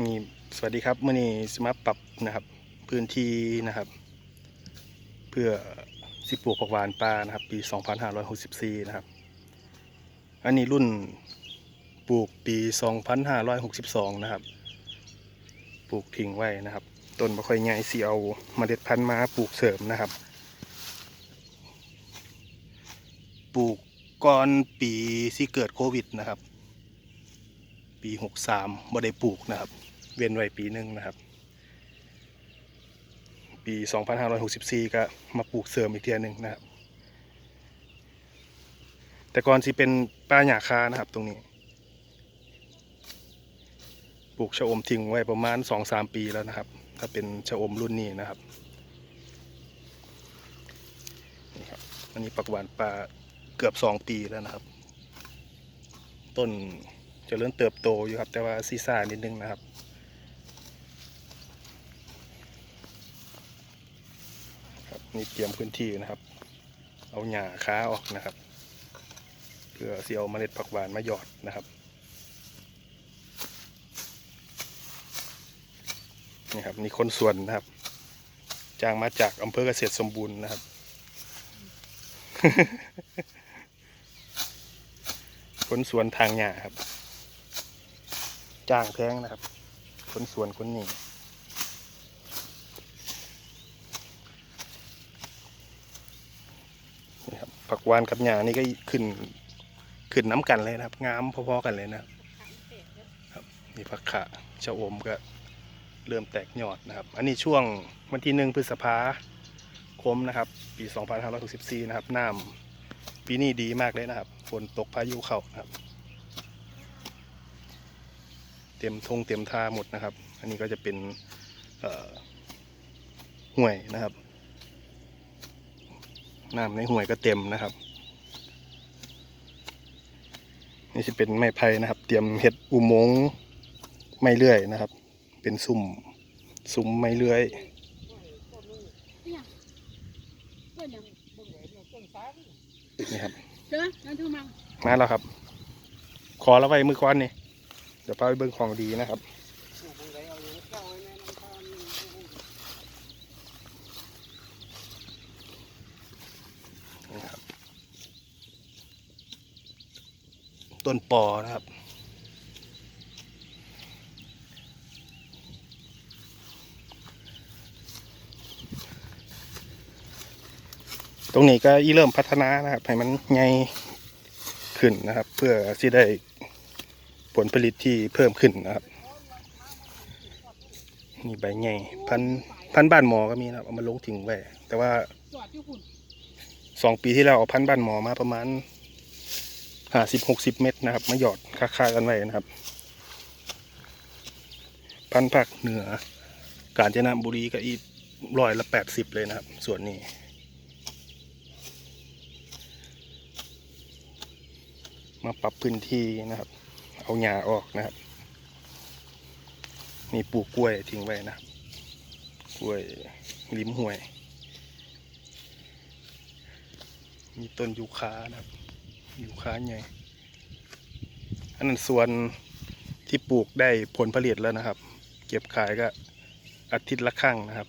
นี่สวัสดีครับมื่อนี้สมาปรับนะครับ พื้นที่นะครับ เพื่อสิปลูกผักหวานปลานะครับ ปี 2564 นะครับ อันนี้รุ่นปลูกปี 2562 นะครับ ปลูกทิ้งไว้นะครับต้นไม่ค่อยใหญ่สิเอาเมล็ดพันธุ์มาปลูกเสริมนะครับ ปลูกก่อนปีที่เกิดโควิดนะครับ ปี 63บ่ได้ปลูกนะครับ เว้นไว้ปีหนึ่งนะครับ ปี 2564 ก็มาปลูกเสริมอีกเทียหนึ่งนะครับ แต่ก่อนสิเป็นป่าหญ้าคานะครับตรงนี้ ปลูกชะอมทิ้งไว้ประมาณ 2-3 ปีแล้วนะครับ ถ้าเป็นชะอมรุ่นนี้นะครับนี่ครับอันนี้ปักหวานปลาเกือบ 2 ปีแล้วนะครับ ต้นจะเริ่มเติบโตอยู่ครับ แต่ว่าซีซ่านิดนึงนะครับ ครับ นี่เตรียมพื้นที่นะครับ เอาหญ้าค้าออกนะครับ เพื่อเสียวเมล็ดผักหวานมาหยอดนะครับนี่ครับนี่คนสวนนะครับ จ้างมาจากอำเภอเกษตรสมบูรณ์นะครับ คนสวนทางหญ้าครับ จ้างแพงนะครับ คนสวนคนนี้นี่ครับ ผักหวานกับหญ้านี่ก็ขึ้นขึ้นน้ำกันเลยนะครับ งามพอๆกันเลยนะครับนี่ผักขะชะอมก็เริ่มแตกยอดนะครับ อันนี้ช่วงวันที่หนึ่งพฤษภาคมนะครับ ปี 2564 นะครับ น้ำปีนี้ดีมากเลยนะครับ ฝนตกพายุเข้านะครับ เต็มทงเต็มท่าหมดนะครับ อันนี้ก็จะเป็นเอ่อห่วยนะครับ น้ำในห่วยก็เต็มนะครับ นี่จะเป็นไม้ไผ่นะครับ เตรียมเห็ดอุโมงค์ไม้เลื่อยนะครับ เป็นซุ้มซุ้มไม้เลื่อยนี่ครับเจอนั่นทูมังมาแล้วครับ ขอแล้วไว้มือก้อนนี่เดี๋ยวพาไปเบิ่งของดีนะครับ นี่ครับ ต้นปอนะครับ ตรงนี้ก็อีเริ่มพัฒนานะครับให้มันใหญ่ขึ้นนะครับ เพื่อที่ได้ผลผลิตที่เพิ่มขึ้นนะครับนี่ใบใหญ่พันพันบ้านหมอก็มีนะครับเอามาลงทิ้งไว้แต่ว่าสองปีที่แล้วเอาพันบ้านหมอมาประมาณ ห้าสิบหกสิบเม็ดนะครับ มาหยอดค่าๆกันไว้นะครับ พันธุ์ภาคเหนือ กาญจนบุรีก็อีกร้อยละแปดสิบเลยนะครับ ส่วนนี้มาปรับพื้นที่นะครับ เอาหญ้าออกนะครับมีปลูกกล้วยทิ้งไว้นะครับ กล้วยริมห้วย มีต้นยูคานะครับ อยู่คาใหญ่ อันนั้นส่วนที่ปลูกได้ผลผลิตแล้วนะครับ เก็บขายก็อาทิตย์ละครั้งนะครับ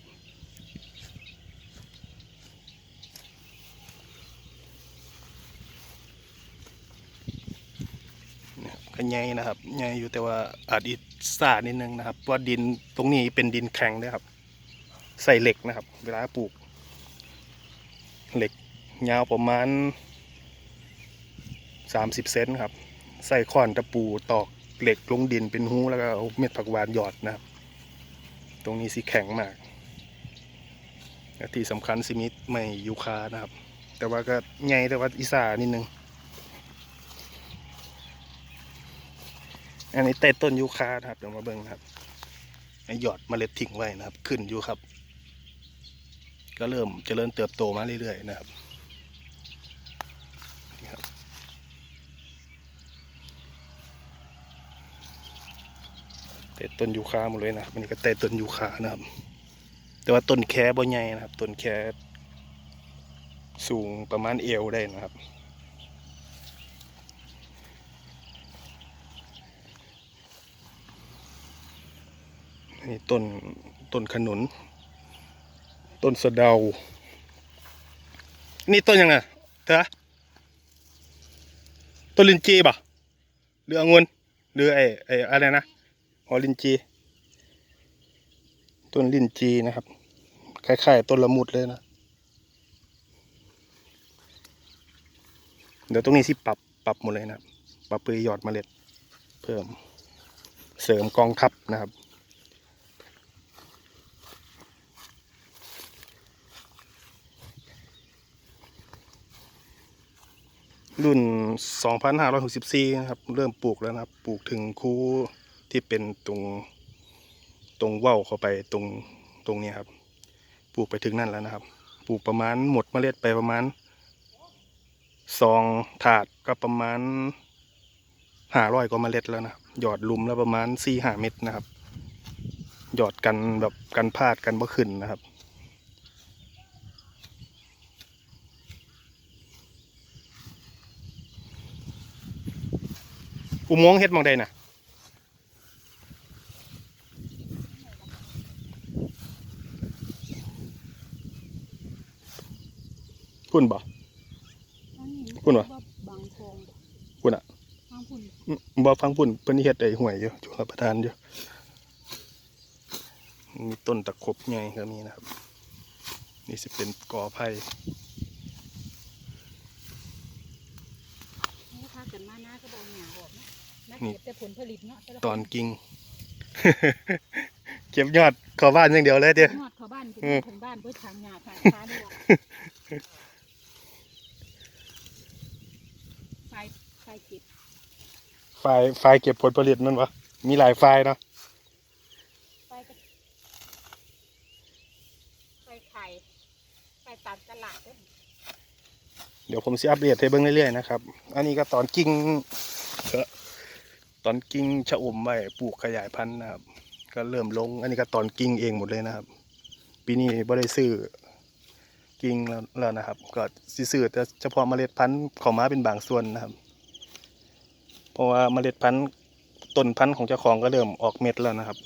ก็ใหญ่นะครับใหญ่อยู่แต่ว่าอาจอิสานิดนึงนะครับเพราะว่าดินตรงนี้เป็นดินแข็งด้วยครับ ใส่เหล็กนะครับ เวลาปลูก เหล็กยาวประมาณ 30 เซนครับ ใส่ค้อนตะปูตอกเหล็กลงดินเป็นหูแล้วก็เอาเม็ดผักหวานหยอดนะครับ ตรงนี้สิแข็งมากและที่สำคัญสิมิไม่ยูคานะครับ แต่ว่าก็ใหญ่แต่ว่าอีสานิดนึง อันนี้เต้ต้นยูคานะครับเดี๋ยวมาเบิ่งนะครับหยอดเมล็ดทิ้งไว้นะครับ ขึ้นอยู่ครับ ก็เริ่มเจริญเติบโตมาเรื่อยๆนะครับนี่ครับ เต้ต้นยูคาหมดเลยนะครันก็เต้ต้นยูคานะครับ แต่ว่าต้นแคบ่ใหญ่นะครับต้นแคสูงประมาณเอวได้นะครับ นี่ต้นต้นขนุน ต้นสะเดา นี่ต้นยังไงเธอต้นลินจีป่ะหรือองุ่นหรือไอ้ไอ้อะไรนะ ออลินจี ต้นลินจีนะครับ คล้ายๆ ต้นละมุดเลยนะ เดี๋ยวตรงนี้ที่ปรับปรับหมดเลยนะปรับปือยหยอดเมล็ด เพิ่มเสริมกองทัพนะครับรุ่น 2564 นะครับ เริ่มปลูกแล้วนะครับ ปลูกถึงคู ที่เป็นตรงตรงเว้าเข้าไปตรงตรงนี้ครับ ปลูกไปถึงนั่นแล้วนะครับ ปลูกประมาณหมดเมล็ดไปประมาณสองถาดก็ประมาณห้าร้อยกว่าเมล็ดแล้วนะหยอดลุมแล้วประมาณสี่ห้าเม็ดนะครับ หยอดกันแบบกันพลาดกันบ่ขึ้นนะครับอุโมงค์เฮ็ดมองใดน่ะ พุ่นบ่อันนี้คุณวะบางโคงพุ่นอะบางพุ่นอืมบ่ฟังพุ่นเพิ่นเฮ็ดไอ้ห่วยอยู่จุลประทานอยู่มีต้นตะขบใหญ่ก็มีนะครับ นี่สิเป็นกอไผ่นี่พากันมาหน้าก็บอกหยาออกเนาะนักเก็บแต่ผลผลิตเนาะแต่ละตอนกิ่งเก็บยอดเขอบ้านอย่างเดียวเลยเด้อยอดเขาบ้านเป็นอืมทางบ้านเพื่อทางหยาทา งค้าด้วยว่ะไฟไฟเก็บไฟล์ไฟล์เก็บผลผลิตนั่นวะมีหลายไฟล์เนาะไฟก็ไฟไข่ไฟตามตลาดเด้อเดี๋ยวผมสิอัปเดตให้เบิ่งเรื่อยๆนะครับ อันนี้ก็ตอนกิ่งเอ่อตอนกิ่งชะอมไว้ปลูกขยายพันธุ์นะครับ ก็เริ่มลง อันนี้ก็ตอนกิ่งเองหมดเลยนะครับ ปีนี้บ่ได้ซื้อ กิ่งแล้วแล้วนะครับ ก็สิซื้อแต่เฉพาะเมล็ดพันธุ์ข้ามาเป็นบางส่วนนะครับ เพราะว่าเมล็ดพันธุ์ต้นพันธุ์ของเจ้าของก็เริ่มออกเม็ดแล้วนะครับ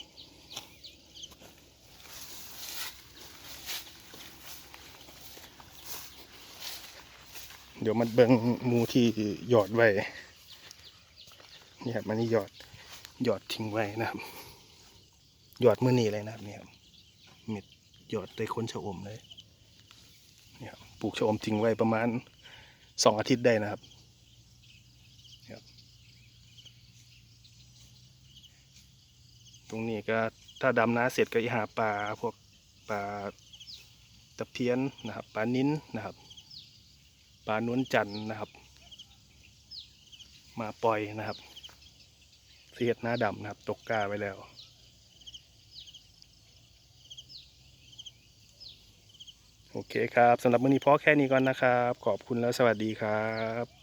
เดี๋ยวมันเบิ่งมูที่หยอดไว้นี่ครับมันนี่หยอดหยอดทิ้งไว้นะครับหยอดมือนีเลยนะครับเนี่ยเม็ดหยอดได้ค้นชะอมเลย ปลูกชะอมทิ้งไว้ประมาณสองอาทิตย์ได้นะครับ ตรงนี้ก็ถ้าดำน้าเสร็จก็จะหาปลาพวกปลาตะเพียนนะครับปลานิ้นนะครับปลานวลจันนะครับ มาปล่อยนะครับเสียดหน้าดำนะครับ ตกกาไว้แล้ว โอเคครับสำหรับมื้อนี้พอแค่นี้ก่อนนะครับ ขอบคุณแล้วสวัสดีครับ